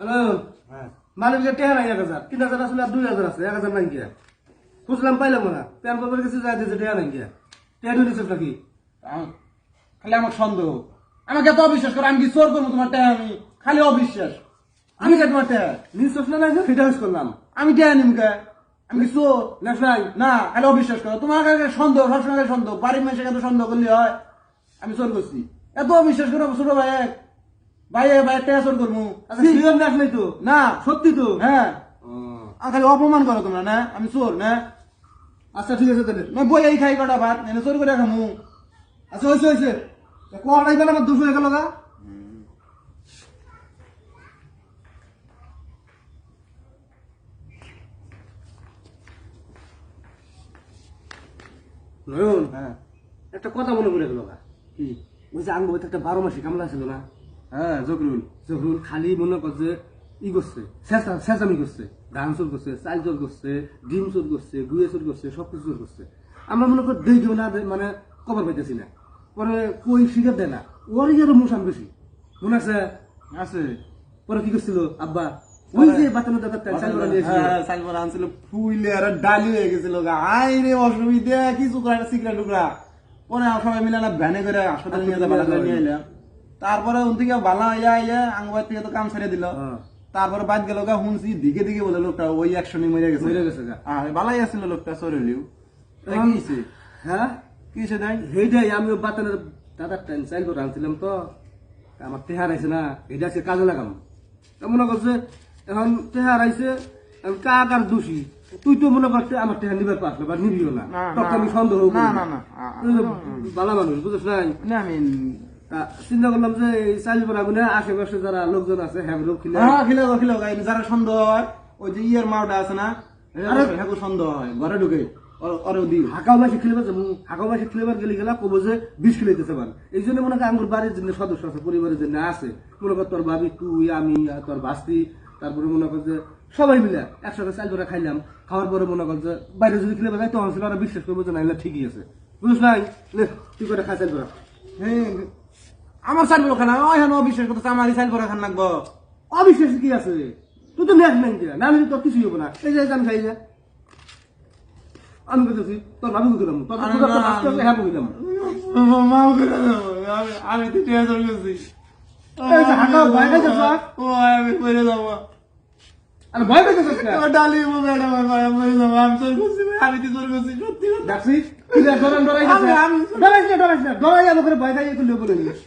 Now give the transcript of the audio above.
Hello? হ্যাঁ। এক হাজার তিন হাজার আসলে আর দুই হাজার আছে? এক হাজার নাই গিয়া খুঁজলাম পাইলাম না। প্যান বাবার কাছে যাই দিয়েছে টেহার নাই গিয়া নাকি? খালি আমার সন্দেহ। আমাকে এত অবিশ্বাস করে আমি কি চোর করব তোমার টাকা আমি? খালি অবিশ্বাস। আমি কে তোমার টাকা নিউজ না নাই সেটা হইস করলাম। আমি টাকা নিমকে আমি কি চোর? নাই না খালি অবিশ্বাস করো। তোমার কাছে সন্দেহ সবসময় সন্দেহ। বাড়ির মানুষের কাছে সন্দেহ করলে হয়। আমি চোর করছি। এত অবিশ্বাস করো ছোট ভাই ভাই ভাই টাকা চোর করব। আচ্ছা সিজন নেক্সট নাই তো? না। সত্যি তো? হ্যাঁ। খালি অপমান করো তোমরা না? আমি চোর না? আচ্ছা ঠিক আছে তাহলে। না বই এই খাই কটা ভাত এনে চোর করে খামু। আচ্ছা হয়েছে হয়েছে কটাই গেল আমার দুশো হয়ে গেল গা। নয়ন হ্যাঁ। একটা কথা মনে পড়ে গেল গা। কি? ওই যে আঙ্গ একটা বারো মাসে কামলা ছিল না? হ্যাঁ জকরুল যখন খালি মনে করছে ই করছে চেঁচা করছে। ধান চোর করছে চাল চোর করছে ডিম চোর করছে গুয়ে চোর করছে সব কিছু চোর করছে। আমরা মনে করি দেই না মানে কবর পাইতেছি না। পরে কই শিকার দেয় না। ওর ইয়ার মুসান বেশি। মনে আছে? আছে। পরে কি করছিল? আব্বা ওই যে বাতানো দাদা চাল করা সালমান আনছিল ফুইলে আর ডালি হয়ে গেছিল আই রে অসুবিধা কিছু করে একটা টুকরা। পরে সবাই মিলে না ভ্যানে করে হাসপাতালে নিয়ে যাব করে নিয়ে এলাম তারপরে থেকে ভালো ইয়া ইয়া আঙ্গবাই থেকে তো কাম ছেড়ে দিল হ্যাঁ। তারপরে বাদ গেল গা শুনছি দিকে দিকে বলে লোকটা ওই একশনই মরে গেছে মরে গেছে গা। আর ভালাই আছিল লোকটা কি হইছে? হ্যাঁ কি হইছে তাই সেইটাই আমি বাতানের দাদার টাইম চাইল করে আনছিলাম তো আমার তেহার আইছে না এটা আজকে কাজে লাগাম তা মনে করছে এখন তেহার আইছে আমি কাক আর দোষী তুই তো মনে করছে আমার তেহার নিবার পারল বা নিবিও না না, তখন আমি সন্দেহ করি না, না। না, না। আ- তুই তো ভালো মানুষ বুঝছ নাই না আমি চিন্তা করলাম যে চাইল আশেপাশে যারা লোকজন আছে হ্যাঁ খিলে হ্যাঁ খিলে দাও খিলে যারা সন্দেহ হয় ওই যে ইয়ের মাওটা আছে না হ্যাঁ সন্দেহ হয় ঘরে ঢুকে ওরে দিও। হাকাও মাসে খেলেবার যাব হাকাও মাসে খেলেবার গেলে গেলা কবো যে বিষ এই জন্য মনে কর আমার বাড়ির জন্য সদস্য আছে পরিবারের জন্য আছে। মনে কর তোর ভাবি তুই আমি তোর ভাস্তি তারপরে মনে কর যে সবাই মিলে একসাথে চাল করে খাইলাম খাওয়ার পরে মনে কর যে বাইরে যদি খেলে যায় তখন ওরা বিশ্বাস করব যে না ঠিকই আছে। বুঝছ নাই তুই করে খাই চাল করা হ্যাঁ আমার সাইড বলো খানা ওই হানো অবিশ্বাস করতেছে আমার সাইড বড় খান লাগবো। অবিশ্বাস কি আছে? তুই তো নেট দিয়া না নিলে তোর কিছুই হব না। এই যে আমি খাই যা। আমি বলতেছি তোর ভাবি তোর আরে তোর হ্যাঁ বুঝলাম মাও করে দাও আমি আমি তো টিয়া চলে গেছি। আমি পড়ে যাব। আরে ভয় পেতেছিস না ও ডালি মো ম্যাডাম আমি পড়ে যাব আমি চোর করছি আমি তো চোর করছি সত্যি। দেখছিস? ডরান ডরাই আমি- আমি- না ডরাইস না ডরাই আমাকে ভয় খাইয়ে তুই বলে নিস